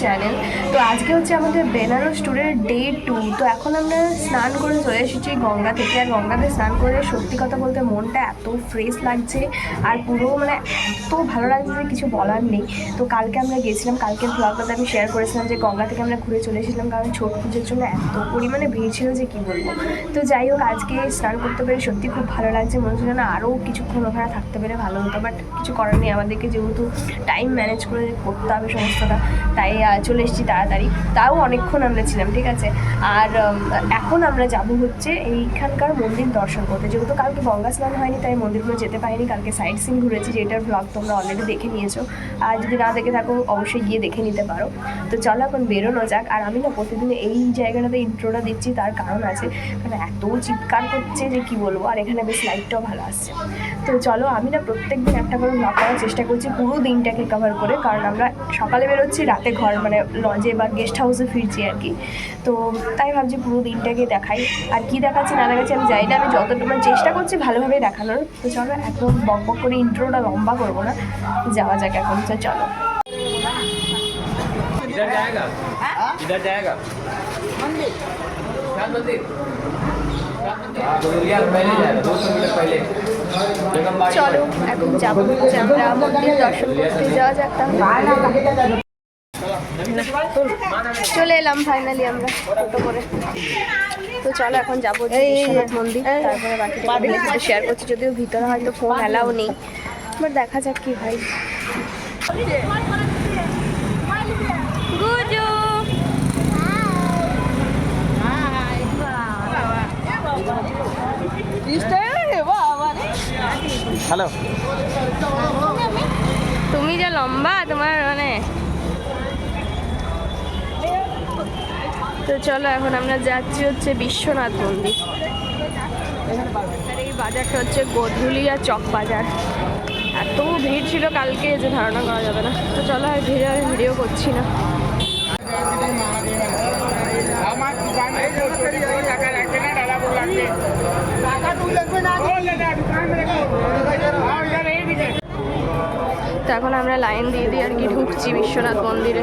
Channel তো আজকে হচ্ছে আমাদের বেনারস ট্যুরের ডে টু তো এখন আমরা স্নান করে চলে এসেছি গঙ্গা থেকে। আর গঙ্গাতে স্নান করে সত্যি কথা বলতে মনটা এত ফ্রেশ লাগছে আর পুরো মানে এত ভালো লাগছে যে কিছু বলার নেই। তো কালকে আমরা গেছিলাম কালকে ব্লগটাতে আমি শেয়ার করেছিলাম যে গঙ্গা থেকে আমরা ঘুরে চলে এসেছিলাম কারণ ছোট পুজোর জন্য এত পরিমাণে ভিড় ছিল যে কী বলব। তো যাই হোক, আজকে স্নান করতে পেরে সত্যি খুব ভালো লাগছে। মনে হচ্ছে যেন আরও কিছুক্ষণ ওখানে থাকতে পেরে ভালো হতো বাট কিছু করার নেই। আমাদেরকে যেহেতু টাইম ম্যানেজ করে করতে হবে সমস্তটা, তাই চলে এসেছি তাড়াতাড়ি। তাও অনেকক্ষণ আমরা ছিলাম, ঠিক আছে? আর এখন আমরা যাব হচ্ছে এইখানকার মন্দির দর্শন করতে। যেহেতু কালকে গঙ্গা স্নান হয়নি, তাই মন্দিরগুলো যেতে পারিনি। কালকে সাইড সিন ঘুরেছি, যেটার ব্লগ তোমরা অলরেডি দেখে নিয়েছো। আর যদি না দেখে থাকো, অবশ্যই গিয়ে দেখে নিতে পারো। তো চলো এখন বেরোনো যাক। আর আমি না প্রতিদিন এই জায়গাটাতে ইন্ট্রোটা দিচ্ছি, তার কারণ আছে কারণ এত চিৎকার করছে যে কি বলব? আর এখানে বেশ লাইটটাও ভালো আসছে। তো চলো, আমি না প্রত্যেক দিন একটা করে ব্লগ করার চেষ্টা করছি, পুরো দিনটাকে কভার করে। কারণ আমরা সকালে বেরোচ্ছি, রাতে ঘর মানে লজে বা গেস্ট হাউসে ফিরছি আর কি তো তাই ভাবছি পুরো দিনটাকে দেখাই আর কি দেখাচ্ছি না দেখাচ্ছি আমি জানি না আমি যতটুকু মানে চেষ্টা করছি ভালোভাবে দেখানোর তো চলো একদম বক বক করে ইন্ট্রোটা লম্বা করবো না যাওয়া যাক এখন তো চলো इधर जाएगा इधर जाएगा मंदिर मंदिर यार पहले जाएगा दो सौ मीटर पहले जगमबाड़ी চলো এখন যাবো হচ্ছে আমরা মন্দির দর্শন করতে যাওয়া যাক তাহলে চলে এলাম ফাইনালি আমরা টোটো করে। তো চলো এখন যাব বিশ্বনাথ মন্দির তারপরে বাকিটা শেয়ার করছি যদিও ভিতরে হয়তো ফোন অ্যালাও নেই। এবার দেখা যাক কি হয় গুজু हेलो তুমি যে লম্বা তোমার মানে তো চলো, এখন আমরা যাচ্ছি হচ্ছে বিশ্বনাথ মন্দির। এই বাজারটা হচ্ছে গোধুলিয়া চক বাজার। এত ভিড় ছিল কালকে যে ধারণা করা যাবে না। তো চলো, আর ভিড়ে, আর ভিডিও করছি না। তো এখন আমরা লাইন দিয়ে দিয়ে আর কি ঢুকছি বিশ্বনাথ মন্দিরে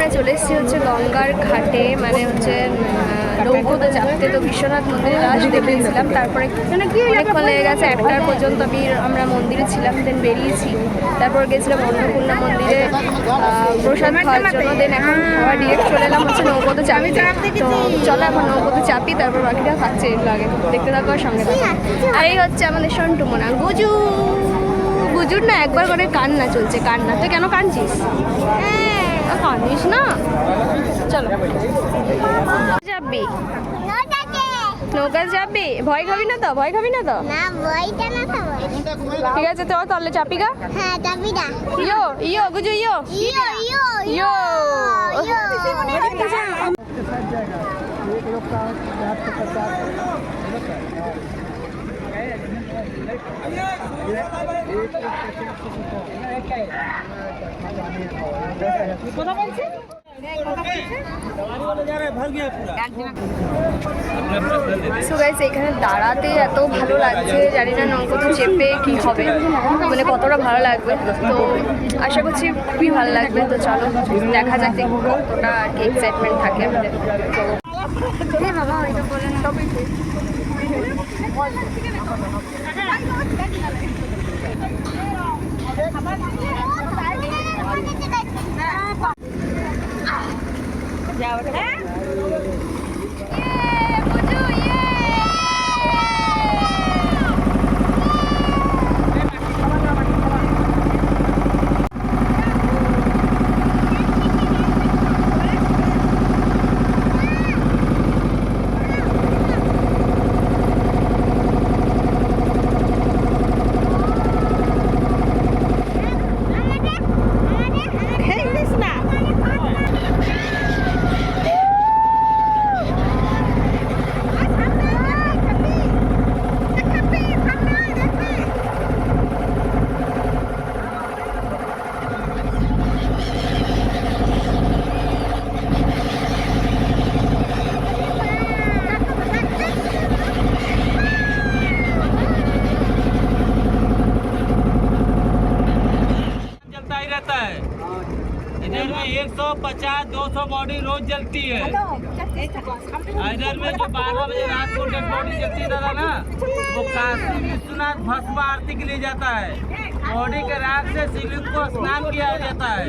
আমরা চলে এসেছি হচ্ছে গঙ্গার ঘাটে মানে হচ্ছে নৌকোতে চাপতে। তো বিশ্বনাথ মন্দিরে লাস্ট দেখেছিলাম, তারপরে অনেকক্ষণ লেগে গেছে। একটার পর্যন্ত আমি আমরা মন্দিরে ছিলাম দেন বেরিয়েছি। তারপর গেছিলাম অন্নপূর্ণা মন্দিরে প্রসাদ খাওয়ার জন্য। দেন এখন আবার ডিরেক্ট চলে এলাম হচ্ছে নৌকোতে চাপি তো চলো এখন নৌকোতে চাপি, তারপর বাকিটা থাকছে এই লাগে দেখতে থাকো সঙ্গে আর এই হচ্ছে আমাদের সন্টু মোনা। গুজু! গুজুর না একবার করে কান্না চলছে, কান্না। তুই কেন কাঁদছিস? আর কাঁদিস না? চলো। যাবি? নৌকা যাবি? ভয় খাবি না তো? ভয় খাবি না তো? ঠিক আছে তো তাহলে চাপি গা। হ্যাঁ যাবি না ইয়ো ইয়ো গুজু ইয়ো। ইয়ো ইয়ো ইয়ো সো গাইস এখানে দাঁড়াতে এত ভালো লাগছে, জানি না নৌকোতে চেপে কি হবে মানে কতটা ভালো লাগবে। তো আশা করছি খুবই ভালো লাগবে। তো চলো, দেখা যাক কতটা আর কি এক্সাইটমেন্ট থাকে আমাদের। Tyle babały do polenia. To by. Eh? okay. में 150 200 बॉडी रोज जलती है। इधर में जो 12 बजे रात को डेड बॉडी जलती दादा ना? वो काशी विश्वनाथ भस्म आरती के लिए जाता है। बॉडी के रात से शिवलिंग को स्नान किया जाता है।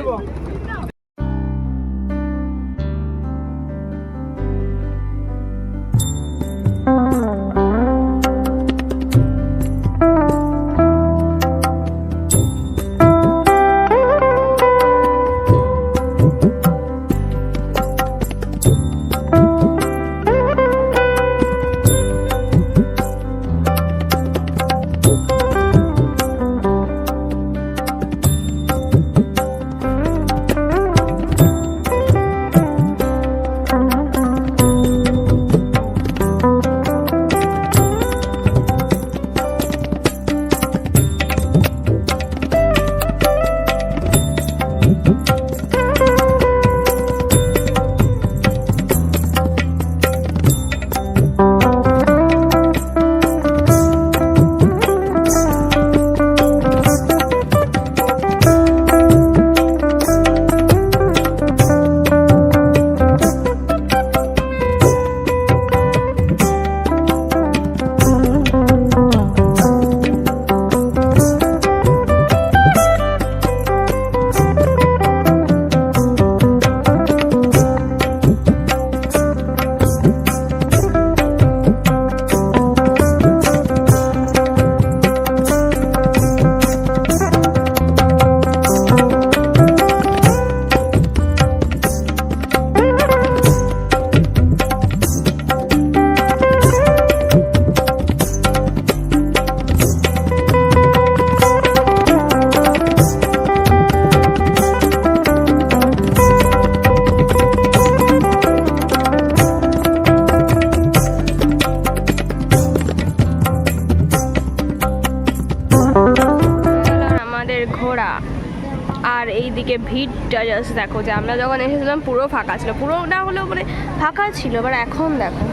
এইদিকে জাস্ট দেখো যে আমরা যখন এসেছিলাম পুরো ফাঁকা ছিল। পুরো না হলেও মানে ফাঁকা ছিল এবার এখন দেখো।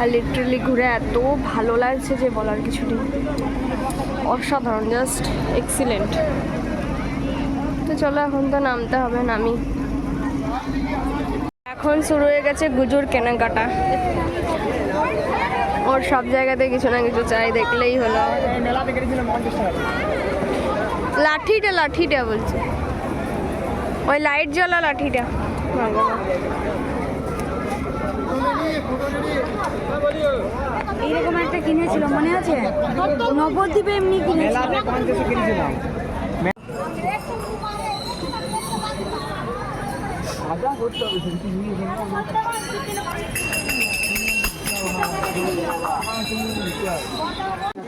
আর লিটারালি ঘুরে এত ভালো লাগছে যে বলার কিছু নেই। অসাধারণ জাস্ট এক্সিলেন্ট তো চলো এখন তো নামতে হবে, নামি। এখন শুরু হয়ে গেছে গুজুর কেনাকাটা। ওর সব জায়গাতে কিছু না কিছু চাই, দেখলেই হলো। লাঠিটা লাঠিটা বলছে। ওই লাইট জ্বলা লাঠিটা। এইরকম একটা কিনেছিল মনে আছে? নবদ্বীপে এমনি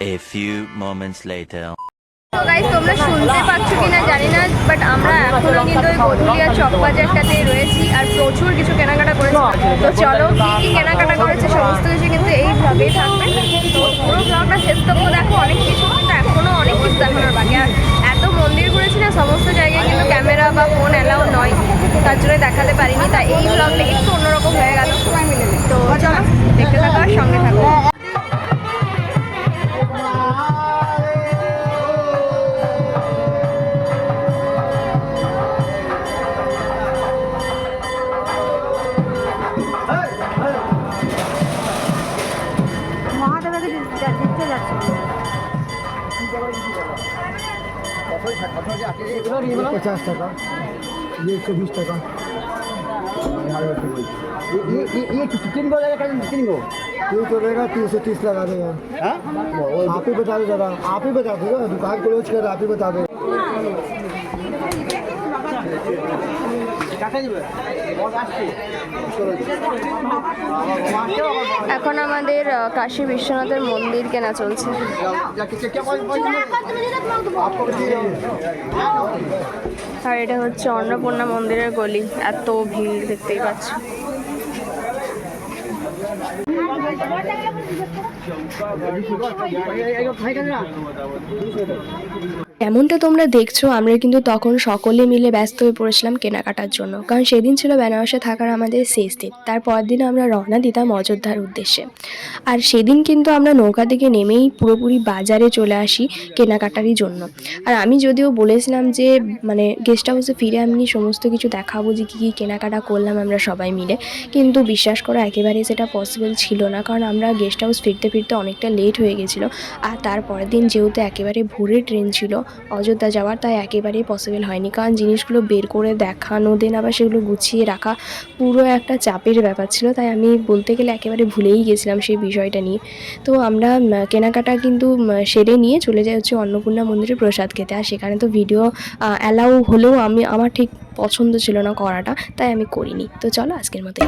A few moments later. তো গাইস তোমরা শুনতে পাচ্ছ কিনা জানি না বাট আমরা এখনও কিন্তু ওই গধুলিয়া চক বাজারটাতেই রয়েছি আর প্রচুর কিছু কেনাকাটা করেছি। তো চলো, কি কি কেনাকাটা করেছে সমস্ত কিছু কিন্তু এই ভ্লগেই থাকবে। পুরো ভ্লগটা শেষ তবু দেখো, অনেক কিছু কিন্তু এখনও অনেক কিছু দেখানোর বাকি আর এত মন্দির ঘুরেছি না, সমস্ত জায়গায় কিন্তু ক্যামেরা বা ফোন অ্যালাউ নয়। তার জন্য দেখাতে পারিনি। তাই এই ব্লগটা একটু অন্যরকম হয়ে গেল। তো চলো, দেখতে থাকো সঙ্গে থাকো। पचास टका ये एक सौ बीस टका ये ये ये तीन गो लगेगा तीन गो तीन तो रहेगा तीन सौ तीस लगा देगा आप ही बता दो दादा आप ही बता दो दुकान क्लोज कर आप ही बता दो এখন আমাদের আহ, কাশী বিশ্বনাথের মন্দির কেনা চলছে আর এটা হচ্ছে অন্নপূর্ণা মন্দিরের গলি। এত ভিড় দেখতেই পাচ্ছ। যেমনটা তোমরা দেখছ, আমরা কিন্তু তখন সকলে মিলে ব্যস্ত হয়ে পড়েছিলাম কেনাকাটার জন্য। কারণ সেদিন ছিল বেনারসে থাকার আমাদের শেষ দিন। তারপর দিন আমরা রওনা দিতাম অযোধ্যার উদ্দেশ্যে। আর সেদিন কিন্তু আমরা নৌকা থেকে নেমেই পুরোপুরি বাজারে চলে আসি কেনাকাটারই জন্য। আর আমি যদিও বলেছিলাম যে মানে গেস্ট হাউসে ফিরে আমি সমস্ত কিছু দেখাবো যে কী কী কেনাকাটা করলাম আমরা সবাই মিলে। কিন্তু বিশ্বাস করা, একেবারে সেটা পসিবল ছিল না। কারণ আমরা গেস্ট হাউস ফিরতে ফিরতে অনেকটা লেট হয়ে গেছিল। আর তারপরের দিন যেহেতু একেবারে ভোরের ট্রেন ছিল অযোধ্যা যাওয়ার তাই একেবারেই পসিবল হয়নি। কারণ জিনিসগুলো বের করে দেখানো দেন আবার সেগুলো গুছিয়ে রাখা পুরো একটা চাপের ব্যাপার ছিল। তাই আমি বলতে গেলে একেবারে ভুলেই গেছিলাম সেই বিষয়টা নিয়ে। তো আমরা কেনাকাটা কিন্তু সেরে নিয়ে চলে যাই হচ্ছে অন্নপূর্ণা মন্দিরে প্রসাদ খেতে। আর সেখানে তো ভিডিও অ্যালাউ হলেও আমি, আমার ঠিক পছন্দ ছিল না করাটা, তাই আমি করিনি। তো চলো আজকের মতো।